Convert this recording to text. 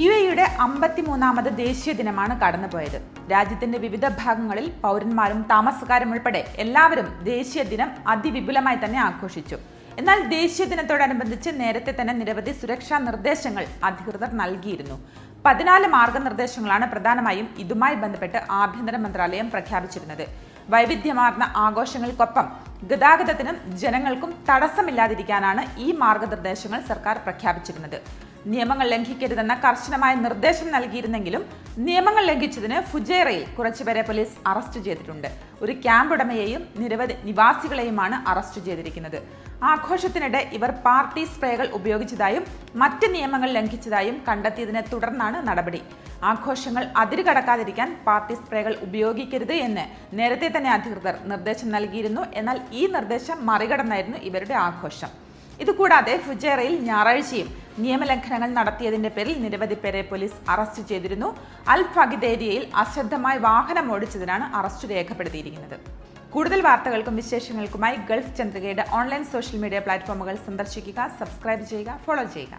U എയുടെ അമ്പത്തിമൂന്നാമത് ദേശീയ ദിനമാണ് കടന്നുപോയത്. രാജ്യത്തിന്റെ വിവിധ ഭാഗങ്ങളിൽ പൗരന്മാരും താമസക്കാരും ഉൾപ്പെടെ എല്ലാവരും ദേശീയ ദിനം അതിവിപുലമായി തന്നെ ആഘോഷിച്ചു. എന്നാൽ ദേശീയ ദിനത്തോടനുബന്ധിച്ച് നേരത്തെ തന്നെ നിരവധി സുരക്ഷാ നിർദ്ദേശങ്ങൾ അധികൃതർ നൽകിയിരുന്നു. പതിനാല് മാർഗനിർദ്ദേശങ്ങളാണ് പ്രധാനമായും ഇതുമായി ബന്ധപ്പെട്ട് ആഭ്യന്തര മന്ത്രാലയം പ്രഖ്യാപിച്ചിരുന്നത്. വൈവിധ്യമാർന്ന ആഘോഷങ്ങൾക്കൊപ്പം ഗതാഗതത്തിനും ജനങ്ങൾക്കും തടസ്സമില്ലാതിരിക്കാനാണ് ഈ മാർഗനിർദ്ദേശങ്ങൾ സർക്കാർ പ്രഖ്യാപിച്ചിരുന്നത്. നിയമങ്ങൾ ലംഘിക്കരുതെന്ന കർശനമായ നിർദ്ദേശം നൽകിയിരുന്നെങ്കിലും നിയമങ്ങൾ ലംഘിച്ചതിന് ഫുജേറയിൽ കുറച്ചുപേരെ പോലീസ് അറസ്റ്റ് ചെയ്തിട്ടുണ്ട്. ഒരു ക്യാമ്പ് ഉടമയെയും നിരവധി നിവാസികളെയുമാണ് അറസ്റ്റ് ചെയ്തിരിക്കുന്നത്. ആഘോഷത്തിനിടെ ഇവർ പാർട്ടി സ്പ്രേകൾ ഉപയോഗിച്ചതായും മറ്റ് നിയമങ്ങൾ ലംഘിച്ചതായും കണ്ടെത്തിയതിനെ തുടർന്നാണ് നടപടി. ആഘോഷങ്ങൾ അതിരുകടക്കാതിരിക്കാൻ പാർട്ടി സ്പ്രേകൾ ഉപയോഗിക്കരുത് എന്ന് നേരത്തെ തന്നെ അധികൃതർ നിർദ്ദേശം നൽകിയിരുന്നു. എന്നാൽ ഈ നിർദ്ദേശം മറികടന്നായിരുന്നു ഇവരുടെ ആഘോഷം. ഇതുകൂടാതെ ഫുജേറയിൽ ഞായറാഴ്ചയും നിയമലംഘനങ്ങൾ നടത്തിയതിന്റെ പേരിൽ നിരവധി പേരെ പോലീസ് അറസ്റ്റ് ചെയ്തിരുന്നു. അൽ ഫഗിദ് ഏരിയയിൽ അശ്രദ്ധമായി വാഹനം ഓടിച്ചതിനാണ് അറസ്റ്റ് രേഖപ്പെടുത്തിയിരിക്കുന്നത്. കൂടുതൽ വാർത്തകൾക്കും വിശേഷങ്ങൾക്കുമായി ഗൾഫ് ചന്ദ്രികയുടെ ഓൺലൈൻ സോഷ്യൽ മീഡിയ പ്ലാറ്റ്ഫോമുകൾ സന്ദർശിക്കുക സബ്സ്ക്രൈബ് ചെയ്യുക ഫോളോ ചെയ്യുക.